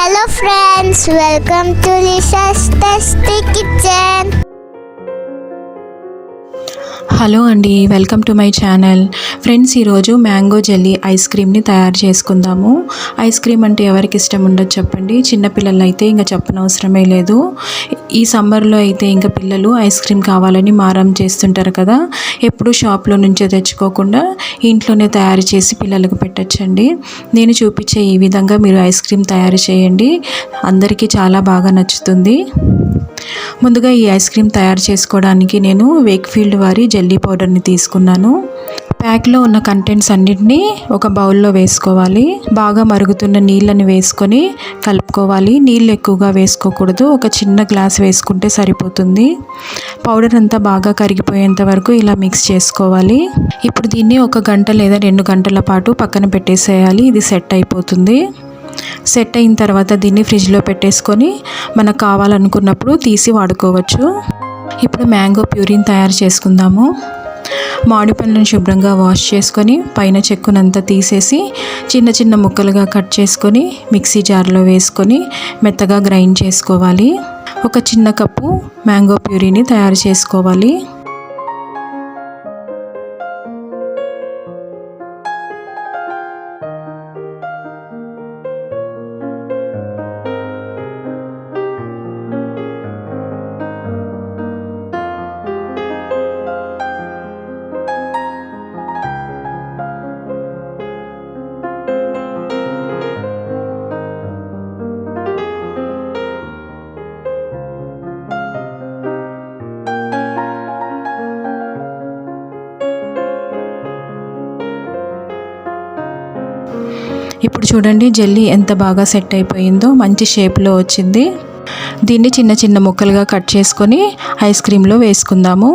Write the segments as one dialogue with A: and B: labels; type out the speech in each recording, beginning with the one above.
A: Hello friends, welcome to Lisa's Tasty Kitchen.
B: Hello అండి welcome to my channel. Friends ఈరోజు mango jelly ice క్రీమ్ని తయారు చేసుకుందాము. Ice cream అంటే ఎవరికి ఇష్టం ఉండదు చెప్పండి. చిన్నపిల్లలు అయితే ఇంకా చెప్పనవసరమే లేదు. ఈ సమ్మర్లో అయితే ఇంకా పిల్లలు ఐస్ క్రీమ్ కావాలని మారం చేస్తుంటారు కదా. ఎప్పుడు షాప్లో నుంచే తెచ్చుకోకుండా ఇంట్లోనే తయారు చేసి పిల్లలకు పెట్టచ్చండి. నేను చూపించే ఈ విధంగా మీరు ఐస్ క్రీమ్ తయారు చేయండి. అందరికీ చాలా బాగా నచ్చుతుంది. ముందుగా ఈ ఐస్ క్రీమ్ తయారు చేసుకోవడానికి నేను వేక్ఫీల్డ్ వారి జెల్లీ పౌడర్ని తీసుకున్నాను. ప్యాక్లో ఉన్న కంటెంట్స్ అన్నిటినీ ఒక బౌల్లో వేసుకోవాలి. బాగా మరుగుతున్న నీళ్ళని వేసుకొని కలుపుకోవాలి. నీళ్ళు ఎక్కువగా వేసుకోకూడదు. ఒక చిన్న గ్లాస్ వేసుకుంటే సరిపోతుంది. పౌడర్ అంతా బాగా కరిగిపోయేంత వరకు ఇలా మిక్స్ చేసుకోవాలి. ఇప్పుడు దీన్ని ఒక గంట లేదా రెండు గంటల పాటు పక్కన పెట్టేసేయాలి. ఇది సెట్ అయిపోతుంది. సెట్ అయిన తర్వాత దీన్ని ఫ్రిడ్జ్లో పెట్టేసుకొని మనకు కావాలనుకున్నప్పుడు తీసి వాడుకోవచ్చు. ఇప్పుడు మ్యాంగో ప్యూరిని తయారు చేసుకుందాము. మామిడి పండ్లను శుభ్రంగా వాష్ చేసుకొని పైన చెక్కునంతా తీసేసి చిన్న చిన్న ముక్కలుగా కట్ చేసుకొని మిక్సీ జార్లో వేసుకొని మెత్తగా గ్రైండ్ చేసుకోవాలి. ఒక చిన్న కప్పు మ్యాంగో ప్యూరీని తయారు చేసుకోవాలి. చూడండి జెల్లీ ఎంత బాగా సెట్ అయిపోయిందో మంచి షేప్లో వచ్చింది. దీన్ని చిన్న చిన్న ముక్కలుగా కట్ చేసుకొని ఐస్ క్రీమ్లో వేసుకుందాము.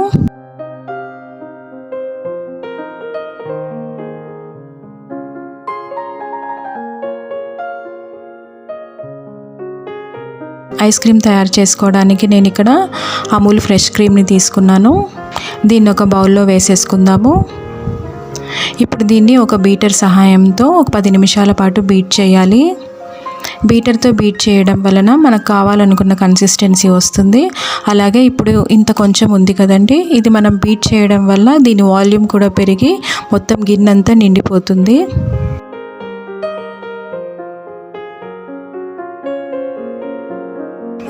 B: ఐస్ క్రీమ్ తయారు చేసుకోవడానికి నేను ఇక్కడ అమూల్ ఫ్రెష్ క్రీమ్ని తీసుకున్నాను. దీన్ని ఒక బౌల్లో వేసేసుకుందాము. ఇప్పుడు దీన్ని ఒక బీటర్ సహాయంతో ఒక పది నిమిషాల పాటు బీట్ చేయాలి. బీటర్తో బీట్ చేయడం వలన మనకు కావాలనుకున్న కన్సిస్టెన్సీ వస్తుంది. అలాగే ఇప్పుడు ఇంత కొంచెం ఉంది కదండి ఇది మనం బీట్ చేయడం వల్ల దీని వాల్యూమ్ కూడా పెరిగి మొత్తం గిన్నెంతా నిండిపోతుంది.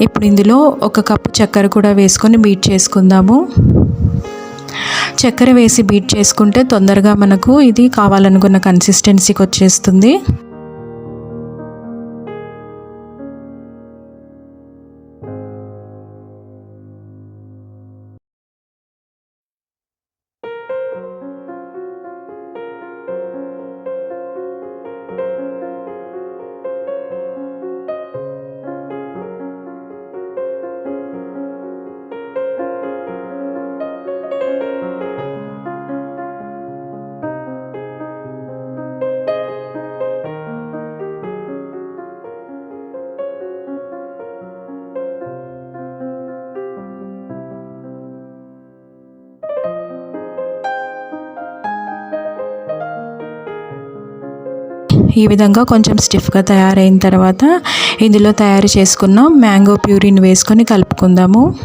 B: ఇప్పుడు ఇందులో ఒక కప్పు చక్కెర కూడా వేసుకొని బీట్ చేసుకుందాము. చక్కెర వేసి బీట్ చేసుకుంటే తొందరగా మనకు ఇది కావాలనుకున్న కన్సిస్టెన్సీకి వచ్చేస్తుంది. ఈ విధంగా కొంచెం స్టిఫ్గా తయారైన తర్వాత ఇందులో తయారు చేసుకున్న మ్యాంగో ప్యూరిన్ వేసుకొని కలుపుకుందాము.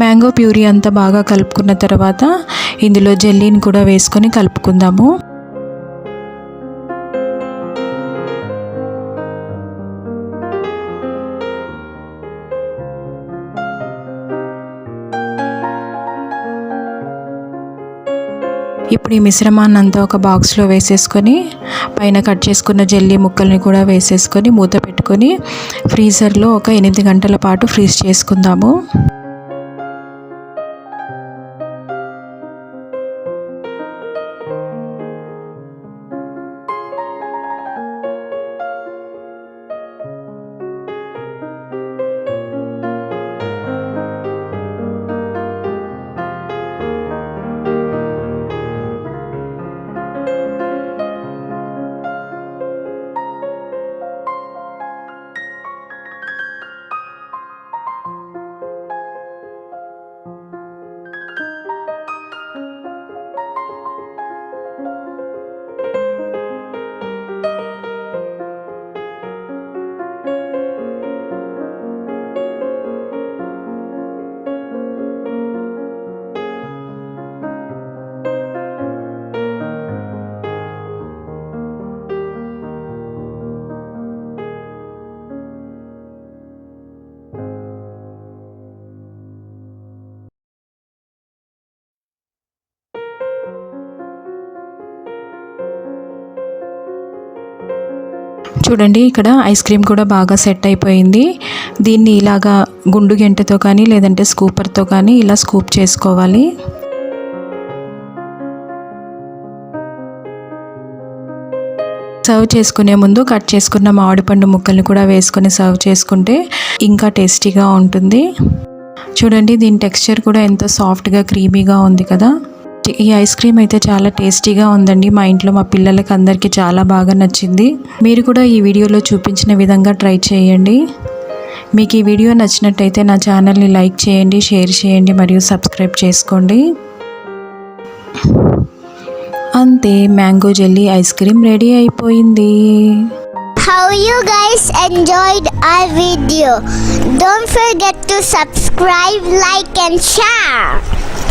B: మ్యాంగో ప్యూరీ అంతా బాగా కలుపుకున్న తర్వాత ఇందులో జెల్లీని కూడా వేసుకొని కలుపుకుందాము. ఇప్పుడు ఈ మిశ్రమాన్ని అంతా ఒక బాక్స్లో వేసేసుకొని పైన కట్ చేసుకున్న జెల్లీ ముక్కల్ని కూడా వేసేసుకొని మూత పెట్టుకొని ఫ్రీజర్లో ఒక ఎనిమిది గంటల పాటు ఫ్రీజ్ చేసుకుందాము. చూడండి ఇక్కడ ఐస్ క్రీమ్ కూడా బాగా సెట్ అయిపోయింది. దీన్ని ఇలాగా గుండు గెంటతో కానీ లేదంటే స్కూపర్తో కానీ ఇలా స్కూప్ చేసుకోవాలి. సర్వ్ చేసుకునే ముందు కట్ చేసుకున్న మామిడిపండు ముక్కల్ని కూడా వేసుకొని సర్వ్ చేసుకుంటే ఇంకా టేస్టీగా ఉంటుంది. చూడండి దీని టెక్స్చర్ కూడా ఎంతో సాఫ్ట్గా క్రీమీగా ఉంది కదా. ఈ ఐస్ క్రీమ్ అయితే చాలా టేస్టీగా ఉందండి. మా ఇంట్లో మా పిల్లలకి అందరికీ చాలా బాగా నచ్చింది. మీరు కూడా ఈ వీడియోలో చూపించిన విధంగా ట్రై చేయండి. మీకు ఈ వీడియో నచ్చినట్టయితే నా ఛానల్ని లైక్ చేయండి షేర్ చేయండి మరియు సబ్స్క్రైబ్ చేసుకోండి. అంతే mango jelly ice cream ready అయిపోయింది.
A: How you guys enjoyed our video. Don't forget to subscribe, like, and share.